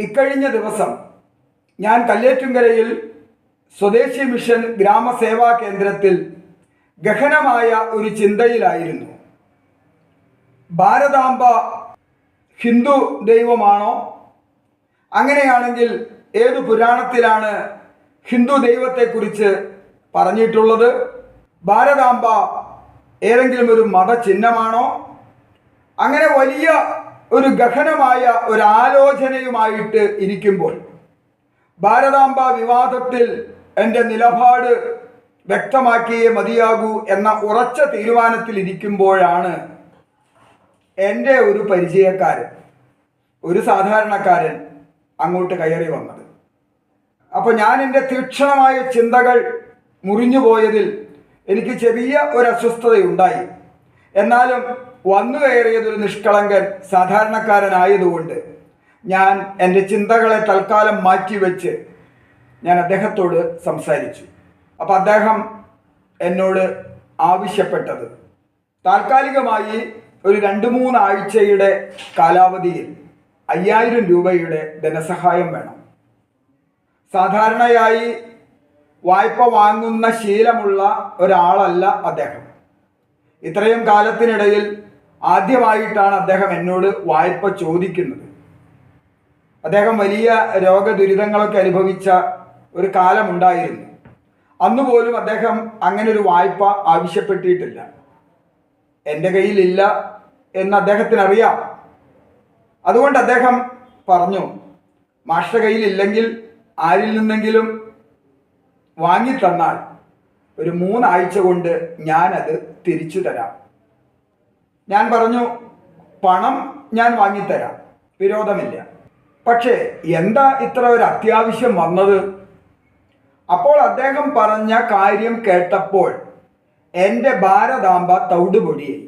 ഇക്കഴിഞ്ഞ ദിവസം ഞാൻ കല്ലേറ്റുങ്കരയിൽ സ്വദേശി മിഷൻ ഗ്രാമസേവാ കേന്ദ്രത്തിൽ ഗഹനമായ ഒരു ചിന്തയിലായിരുന്നു. ഭാരതാംബ ഹിന്ദു ദൈവമാണോ? അങ്ങനെയാണെങ്കിൽ ഏതു പുരാണത്തിലാണ് ഹിന്ദു ദൈവത്തെക്കുറിച്ച് പറഞ്ഞിട്ടുള്ളത്? ഭാരതാംബ ഏതെങ്കിലും ഒരു മതചിഹ്നമാണോ? അങ്ങനെ വലിയ ഒരു ഗഹനമായ ഒരു ആലോചനയുമായിട്ട് ഇരിക്കുമ്പോൾ ഭാരതാംബ വിവാദത്തിൽ എന്റെ നിലപാട് വ്യക്തമാക്കിയേ മതിയാകൂ എന്ന ഉറച്ച തീരുമാനത്തിൽ ഇരിക്കുമ്പോഴാണ് എന്റെ ഒരു പരിചയക്കാരൻ ഒരു സാധാരണക്കാരൻ അങ്ങോട്ട് കയറി വന്നത്. അപ്പോൾ ഞാൻ എന്റെ തീക്ഷണമായ ചിന്തകൾ മുറിഞ്ഞു പോയതിൽ എനിക്ക് ചെറിയ ഒരു അസ്വസ്ഥതയുണ്ടായി. എന്നാലും വന്നു കയറിയതൊരു നിഷ്കളങ്കൻ സാധാരണക്കാരനായതുകൊണ്ട് ഞാൻ എന്റെ ചിന്തകളെ തൽക്കാലം മാറ്റിവെച്ച് ഞാൻ അദ്ദേഹത്തോട് സംസാരിച്ചു. അപ്പോൾ അദ്ദേഹം എന്നോട് ആവശ്യപ്പെട്ടത് താൽക്കാലികമായി ഒരു രണ്ട് മൂന്നാഴ്ചയുടെ കാലാവധിയിൽ അയ്യായിരം രൂപയുടെ ധനസഹായം വേണം. സാധാരണയായി വായ്പ വാങ്ങുന്ന ശീലമുള്ള ഒരാളല്ല അദ്ദേഹം. ഇത്രയും കാലത്തിനിടയിൽ ആദ്യമായിട്ടാണ് അദ്ദേഹം എന്നോട് വായ്പ ചോദിക്കുന്നത്. അദ്ദേഹം വലിയ രോഗദുരിതങ്ങളൊക്കെ അനുഭവിച്ച ഒരു കാലമുണ്ടായിരുന്നു. അന്നുപോലും അദ്ദേഹം അങ്ങനെ ഒരു വായ്പ ആവശ്യപ്പെട്ടിട്ടില്ല. എന്റെ കയ്യിലില്ല എന്ന് അദ്ദേഹത്തിന് അറിയാം അതുകൊണ്ട് അദ്ദേഹം പറഞ്ഞു മാഷ്ട കയ്യിലില്ലെങ്കിൽ ആരിൽ നിന്നെങ്കിലും വാങ്ങിത്തന്നാൽ ഒരു മൂന്നാഴ്ച കൊണ്ട് ഞാനത് തിരിച്ചു തരാം. ഞാൻ പറഞ്ഞു പണം ഞാൻ വാങ്ങിത്തരാം. വിരോധമില്ല. പക്ഷേ എന്താ ഇത്ര ഒരു അത്യാവശ്യം വന്നത്? അപ്പോൾ അദ്ദേഹം പറഞ്ഞ കാര്യം കേട്ടപ്പോൾ എന്റെ ഭാരതാംബ തൗടുപൊടിയായി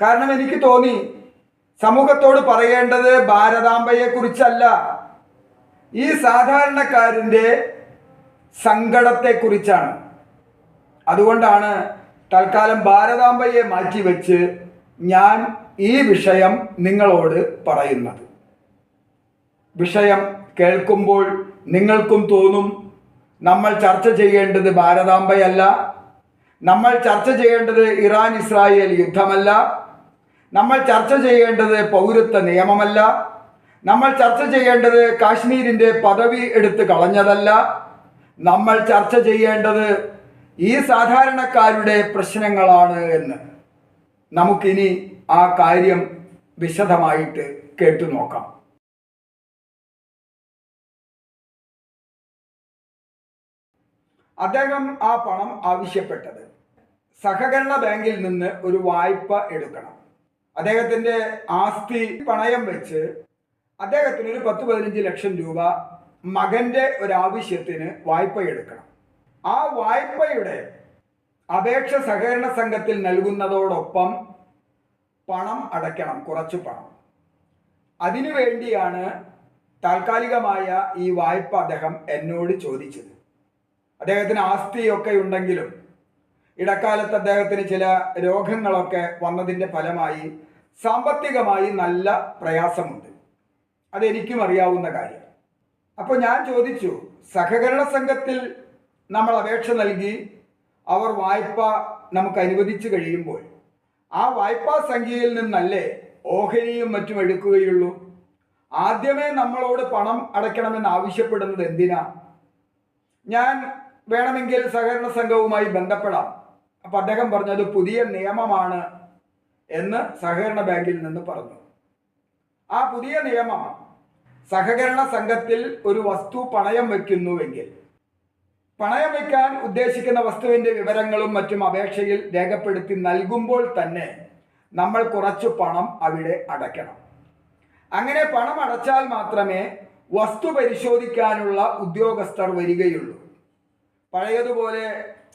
കാരണം എനിക്ക് തോന്നി സമൂഹത്തോട് പറയേണ്ടത് ഭാരതാംബയെ കുറിച്ചല്ല ഈ സാധാരണക്കാരന്റെ സങ്കടത്തെക്കുറിച്ചാണ്. അതുകൊണ്ടാണ് തൽക്കാലം ഭാരതാംബയെ മാറ്റിവെച്ച് ഞാൻ ഈ വിഷയം നിങ്ങളോട് പറയുന്നത്. വിഷയം കേൾക്കുമ്പോൾ നിങ്ങൾക്കും തോന്നും നമ്മൾ ചർച്ച ചെയ്യേണ്ടത് ഭാരതാംബയല്ല നമ്മൾ ചർച്ച ചെയ്യേണ്ടത് ഇറാൻ ഇസ്രായേൽ യുദ്ധമല്ല നമ്മൾ ചർച്ച ചെയ്യേണ്ടത് പൗരത്വ നിയമമല്ല നമ്മൾ ചർച്ച ചെയ്യേണ്ടത് കാശ്മീരിന്റെ പദവി എടുത്ത് കളഞ്ഞതല്ല നമ്മൾ ചർച്ച ചെയ്യേണ്ടത് ഈ സാധാരണക്കാരുടെ പ്രശ്നങ്ങളാണ് എന്ന്. നമുക്കിനി ആ കാര്യം വിശദമായിട്ട് കേട്ടു നോക്കാം. അദ്ദേഹം ആ പണം ആവശ്യപ്പെട്ടത്. സഹകരണ ബാങ്കിൽ നിന്ന് ഒരു വായ്പ എടുക്കണം. അദ്ദേഹത്തിന്റെ ആസ്തി പണയം വെച്ച് അദ്ദേഹത്തിന് ഒരു പത്ത് പതിനഞ്ച് ലക്ഷം രൂപ മകന്റെ ഒരു ആവശ്യത്തിന് വായ്പ എടുക്കണം. ആ വായ്പയുടെ അപേക്ഷ സഹകരണ സംഘത്തിൽ നൽകുന്നതോടൊപ്പം പണം അടയ്ക്കണം കുറച്ച് പണം. അതിനുവേണ്ടിയാണ് താൽക്കാലികമായ ഈ വായ്പ അദ്ദേഹം എന്നോട് ചോദിച്ചത്. അദ്ദേഹത്തിന് ആസ്തിയൊക്കെ ഉണ്ടെങ്കിലും ഇടക്കാലത്ത് അദ്ദേഹത്തിന് ചില രോഗങ്ങളൊക്കെ വന്നതിന്റെ ഫലമായി സാമ്പത്തികമായി നല്ല പ്രയാസമുണ്ട്. അതെനിക്കും അറിയാവുന്ന കാര്യം. അപ്പോൾ ഞാൻ ചോദിച്ചു സഹകരണ സംഘത്തിൽ നമ്മൾ അപേക്ഷ നൽകി അവർ വായ്പ നമുക്ക് അനുവദിച്ചു കഴിയുമ്പോൾ ആ വായ്പാ സംഖ്യയിൽ നിന്നല്ലേ ഓഹരിയും മറ്റും എടുക്കുകയുള്ളൂ. ആദ്യമേ നമ്മളോട് പണം അടയ്ക്കണമെന്ന് ആവശ്യപ്പെടുന്നത് എന്തിനാ? ഞാൻ വേണമെങ്കിൽ സഹകരണ സംഘവുമായി ബന്ധപ്പെടാം. അപ്പം അദ്ദേഹം പറഞ്ഞത് പുതിയ നിയമമാണ് എന്ന് സഹകരണ ബാങ്കിൽ നിന്ന് പറഞ്ഞു. ആ പുതിയ നിയമം സഹകരണ സംഘത്തിൽ ഒരു വസ്തു പണയം വെക്കുന്നുവെങ്കിൽ പണയം വയ്ക്കാൻ ഉദ്ദേശിക്കുന്ന വസ്തുവിന്റെ വിവരങ്ങളും മറ്റും അപേക്ഷയിൽ രേഖപ്പെടുത്തി നൽകുമ്പോൾ തന്നെ നമ്മൾ കുറച്ച് പണം അവിടെ അടയ്ക്കണം. അങ്ങനെ പണം അടച്ചാൽ മാത്രമേ വസ്തു പരിശോധിക്കാനുള്ള ഉദ്യോഗസ്ഥർ വരികയുള്ളൂ. പഴയതുപോലെ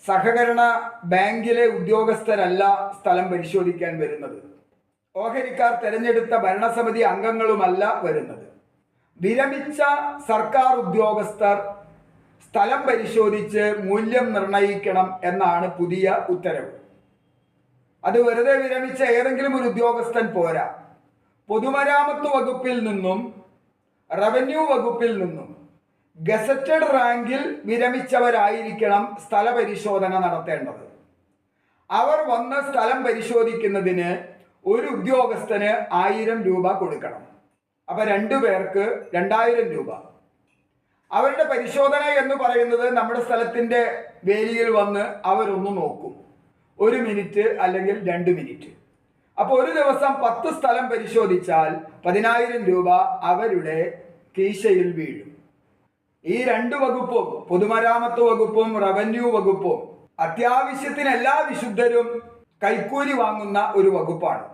സഹകരണ ബാങ്കിലെ ഉദ്യോഗസ്ഥരല്ല സ്ഥലം പരിശോധിക്കാൻ വരുന്നത്. ഓഹരിക്കാർ തെരഞ്ഞെടുത്ത ഭരണസമിതി അംഗങ്ങളുമല്ല വരുന്നത്. വിരമിച്ച സർക്കാർ ഉദ്യോഗസ്ഥർ സ്ഥലം പരിശോധിച്ച് മൂല്യം നിർണയിക്കണം എന്നാണ് പുതിയ ഉത്തരവ്. അത് വെറുതെ വിരമിച്ച ഏതെങ്കിലും ഒരു ഉദ്യോഗസ്ഥൻ പോരാ. പൊതുമരാമത്ത് വകുപ്പിൽ നിന്നും റവന്യൂ വകുപ്പിൽ നിന്നും ഗസറ്റഡ് റാങ്കിൽ വിരമിച്ചവരായിരിക്കണം സ്ഥല പരിശോധന നടത്തേണ്ടത്. അവർ വന്ന് സ്ഥലം പരിശോധിക്കുന്നതിന് ഒരു ഉദ്യോഗസ്ഥന് ആയിരം രൂപ കൊടുക്കണം. അപ്പൊ രണ്ടു പേർക്ക് രണ്ടായിരം രൂപ. അവരുടെ പരിശോധന എന്ന് പറയുന്നത് നമ്മുടെ സ്ഥലത്തിന്റെ വേലിയിൽ വന്ന് അവരൊന്ന് നോക്കും. ഒരു മിനിറ്റ് അല്ലെങ്കിൽ രണ്ട് മിനിറ്റ്. അപ്പോൾ ഒരു ദിവസം പത്ത് സ്ഥലം പരിശോധിച്ചാൽ പതിനായിരം രൂപ അവരുടെ കീശയിൽ വീഴും. ഈ രണ്ട് വകുപ്പും പൊതുമരാമത്ത് വകുപ്പും റവന്യൂ വകുപ്പും അത്യാവശ്യത്തിന് എല്ലാ വിശുദ്ധരും കൈക്കൂലി വാങ്ങുന്ന ഒരു വകുപ്പാണ്.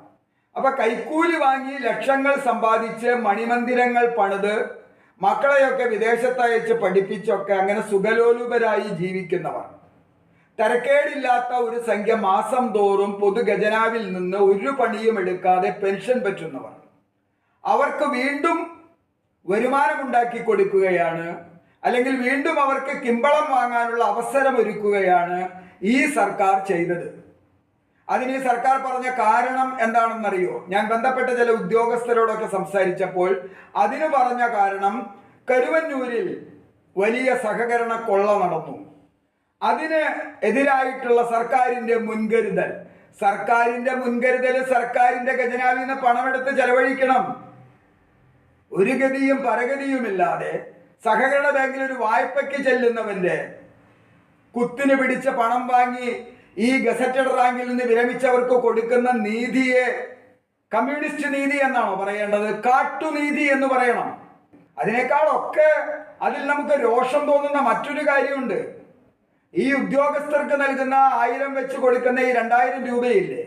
അപ്പൊ കൈക്കൂലി വാങ്ങി ലക്ഷങ്ങൾ സമ്പാദിച്ച് മണിമന്ദിരങ്ങൾ പണിത് മക്കളെയൊക്കെ വിദേശത്തയച്ച് പഠിപ്പിച്ചൊക്കെ അങ്ങനെ സുഖലോലുപരായി ജീവിക്കുന്നവർ. തരക്കേടില്ലാത്ത ഒരു സംഖ്യ മാസം തോറും പൊതുഖജനാവിൽ നിന്ന് ഒരു പണിയും എടുക്കാതെ പെൻഷൻ പറ്റുന്നവർ. അവർക്ക് വീണ്ടും വരുമാനമുണ്ടാക്കി കൊടുക്കുകയാണ് അല്ലെങ്കിൽ വീണ്ടും അവർക്ക് കിമ്പളം വാങ്ങാനുള്ള അവസരം ഒരുക്കുകയാണ് ഈ സർക്കാർ ചെയ്തത്. അതിന് സർക്കാർ പറഞ്ഞ കാരണം എന്താണെന്നറിയോ? ഞാൻ ബന്ധപ്പെട്ട ചില ഉദ്യോഗസ്ഥരോടൊക്കെ സംസാരിച്ചപ്പോൾ അതിന് പറഞ്ഞ കാരണം കരുവന്നൂരിൽ വലിയ സഹകരണ കൊള്ള നടന്നു. അതിന് എതിരായിട്ടുള്ള സർക്കാരിന്റെ മുൻകരുതൽ. സർക്കാരിന്റെ മുൻകരുതൽ സർക്കാരിന്റെ ഖജനാവിൽ നിന്ന് പണമെടുത്ത് ചെലവഴിക്കണം. ഒരു ഗതിയും പരഗതിയുമില്ലാതെ സഹകരണ ബാങ്കിൽ ഒരു വായ്പയ്ക്ക് ചെല്ലുന്നവന്റെ കുത്തിന് പിടിച്ച പണം വാങ്ങി ഈ ഗസറ്റഡ് റാങ്കിൽ നിന്ന് വിരമിച്ചവർക്ക് കൊടുക്കുന്ന നീതിയെ കമ്മ്യൂണിസ്റ്റ് നീതി എന്നാണോ പറയേണ്ടത്? കാട്ടുനീതി എന്ന് പറയണം. അതിനേക്കാളൊക്കെ അതിൽ നമുക്ക് രോഷം തോന്നുന്ന മറ്റൊരു കാര്യമുണ്ട്. ഈ ഉദ്യോഗസ്ഥർക്ക് നൽകുന്ന ആയിരം വെച്ച് കൊടുക്കുന്ന ഈ രണ്ടായിരം രൂപയില്ലേ?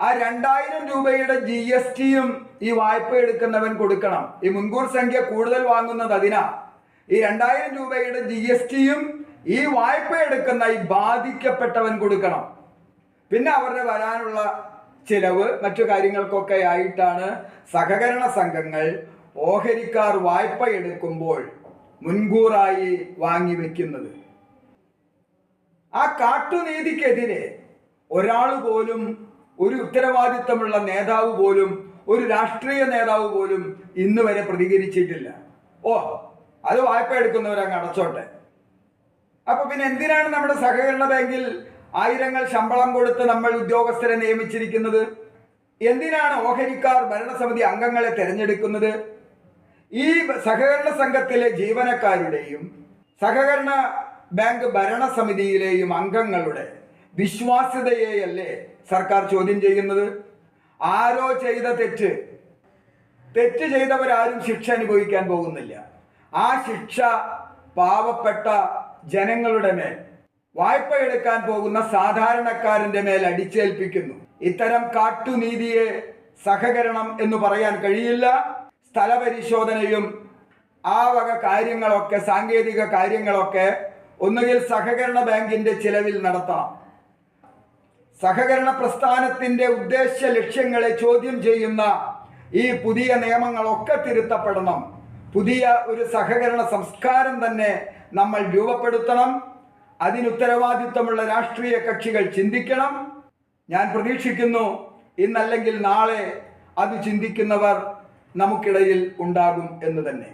ആ രണ്ടായിരം രൂപയുടെ ജി എസ് ടിയും ഈ വായ്പ എടുക്കുന്നവൻ കൊടുക്കണം. ഈ മുൻകൂർ സംഖ്യ കൂടുതൽ വാങ്ങുന്നത് അതിനാ. ഈ രണ്ടായിരം രൂപയുടെ ജി എസ് ടിയും ഈ വായ്പ എടുക്കുന്ന ഈ ബാധിക്കപ്പെട്ടവൻ കൊടുക്കണം. പിന്നെ അവരുടെ വരാനുള്ള ചിലവ് മറ്റു കാര്യങ്ങൾക്കൊക്കെ ആയിട്ടാണ് സഹകരണ സംഘങ്ങൾ ഓഹരിക്കാർ വായ്പ എടുക്കുമ്പോൾ മുൻകൂറായി വാങ്ങി വെക്കുന്നത്. ആ കാട്ടുനീതിക്കെതിരെ ഒരാൾ പോലും ഒരു ഉത്തരവാദിത്തമുള്ള നേതാവ് പോലും ഒരു രാഷ്ട്രീയ നേതാവ് പോലും ഇന്ന് വരെ പ്രതികരിച്ചിട്ടില്ല. ഓ അത് വായ്പ എടുക്കുന്നവരങ്ങ് അടച്ചോട്ടെ. അപ്പൊ പിന്നെ എന്തിനാണ് നമ്മുടെ സഹകരണ ബാങ്കിൽ ആയിരങ്ങൾ ശമ്പളം കൊടുത്ത് നമ്മൾ ഉദ്യോഗസ്ഥരെ നിയമിച്ചിരിക്കുന്നത്? എന്തിനാണ് ഓഹരിക്കാർ ഭരണസമിതി അംഗങ്ങളെ തിരഞ്ഞെടുക്കുന്നത്? ഈ സഹകരണ സംഘത്തിലെ ജീവനക്കാരുടെയും സഹകരണ ബാങ്ക് ഭരണസമിതിയിലെയും അംഗങ്ങളുടെ വിശ്വാസ്യതയെയല്ലേ സർക്കാർ ചോദ്യം ചെയ്യുന്നത്? ആരോ ചെയ്ത തെറ്റ്. തെറ്റ് ചെയ്തവരാരും ശിക്ഷ അനുഭവിക്കാൻ പോകുന്നില്ല. ആ ശിക്ഷ പാവപ്പെട്ട ജനങ്ങളുടെ മേൽ. വായ്പ എടുക്കാൻ പോകുന്ന സാധാരണക്കാരന്റെ മേൽ അടിച്ചേൽപ്പിക്കുന്നു. ഇത്തരം കാട്ടുനീതിയെ സഹകരണം എന്ന് പറയാൻ കഴിയില്ല. സ്ഥലപരിശോധനയും ആ വക കാര്യങ്ങളൊക്കെ സാങ്കേതിക കാര്യങ്ങളൊക്കെ ഒന്നുകിൽ സഹകരണ ബാങ്കിന്റെ ചിലവിൽ നടത്താം. സഹകരണ പ്രസ്ഥാനത്തിന്റെ ഉദ്ദേശ ലക്ഷ്യങ്ങളെ ചോദ്യം ചെയ്യുന്ന ഈ പുതിയ നിയമങ്ങളൊക്കെ തിരുത്തപ്പെടണം. പുതിയ ഒരു സഹകരണ സംസ്കാരം തന്നെ നമ്മൾ രൂപപ്പെടുത്തണം. അതിനുത്തരവാദിത്വമുള്ള രാഷ്ട്രീയ കക്ഷികൾ ചിന്തിക്കണം. ഞാൻ പ്രതീക്ഷിക്കുന്നു ഇന്നല്ലെങ്കിൽ നാളെ അത് ചിന്തിക്കുന്നവർ നമുക്കിടയിൽ ഉണ്ടാകും എന്ന് തന്നെ.